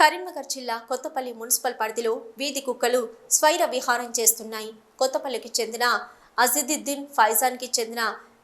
కరీంనగర్ జిల్లా కొత్తపల్లి మున్సిపల్ పరిధిలో వీధి కుక్కలు స్వైర విహారం చేస్తున్నాయి. కొత్తపల్లికి చెందిన అజిదుద్దీన్ ఫైజాన్కి చెందిన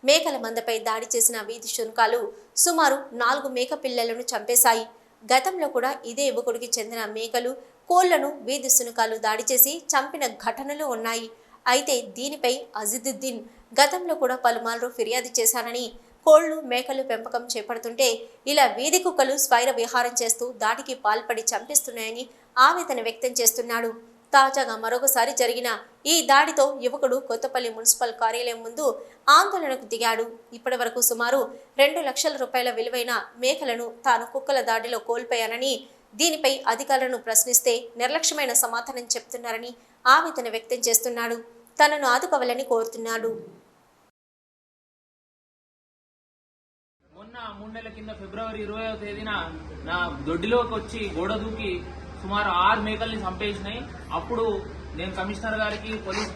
మేకల మందపై దాడి చేసిన వీధి శునకాలు సుమారు నాలుగు మేక పిల్లలను చంపేశాయి. గతంలో కూడా ఇదే యువకుడికి చెందిన మేకలు కోళ్ళను వీధి శునకాలు దాడి చేసి చంపిన ఘటనలు ఉన్నాయి. అయితే దీనిపై అజిదుద్దీన్ గతంలో కూడా పలుమార్లు ఫిర్యాదు చేశానని కోళ్ళు మేకలు పెంపకం చేపడుతుంటే ఇలా వీధి కుక్కలు స్వైర విహారం చేస్తూ దాడికి పాల్పడి చంపిస్తున్నాయని ఆవేదన వ్యక్తం చేస్తున్నాడు. తాజాగా మరొకసారి జరిగిన ఈ దాడితో యువకుడు కొత్తపల్లి మున్సిపల్ కార్యాలయం ముందు ఆందోళనకు దిగాడు. ఇప్పటి వరకు సుమారు రెండు లక్షల రూపాయల విలువైన మేకలను తాను కుక్కల దాడిలో కోల్పోయానని దీనిపై అధికారులను ప్రశ్నిస్తే నిర్లక్ష్యమైన సమాధానం చెప్తున్నారని ఆవేదన వ్యక్తం చేస్తున్నాడు. తనను ఆదుకోవాలని కోరుతున్నాడు. మొన్న మూడు నెలల కింద ఫిబ్రవరి ఇరవై తేదీన నా దొడ్డిలోకి వచ్చి గోడ దూకి సుమారు ఆరు మేకల్ని చంపేసినాయి. అప్పుడు నేను కమిషనర్ గారికి పోలీస్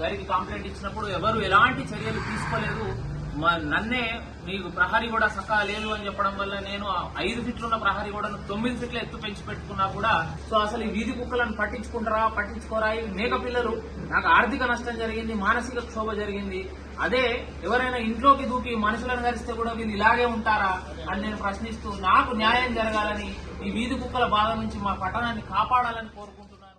గారికి కంప్లైంట్ ఇచ్చినప్పుడు ఎవరు ఎలాంటి చర్యలు తీసుకోలేదు. నన్నే మీకు ప్రహరీ కూడా సకా లేదు అని చెప్పడం వల్ల నేను ఆ ఐదు ఫిట్లు ఉన్న ప్రహరీ కూడా తొమ్మిది ఫిట్లు ఎత్తు పెంచి పెట్టుకున్నా కూడా సో అసలు ఈ వీధి కుక్కలను పట్టించుకుంటారా పట్టించుకోరా ఈ మేక పిల్లలు. నాకు ఆర్థిక నష్టం జరిగింది మానసిక క్షోభ జరిగింది. అదే ఎవరైనా ఇంట్లోకి దూకి మనుషులను గరిస్తే కూడా వీళ్ళు ఇలాగే ఉంటారా అని నేను ప్రశ్నిస్తూ నాకు న్యాయం జరగాలని ఈ వీధి కుక్కల బాధ నుంచి మా పట్టణాన్ని కాపాడాలని కోరుకుంటున్నాను.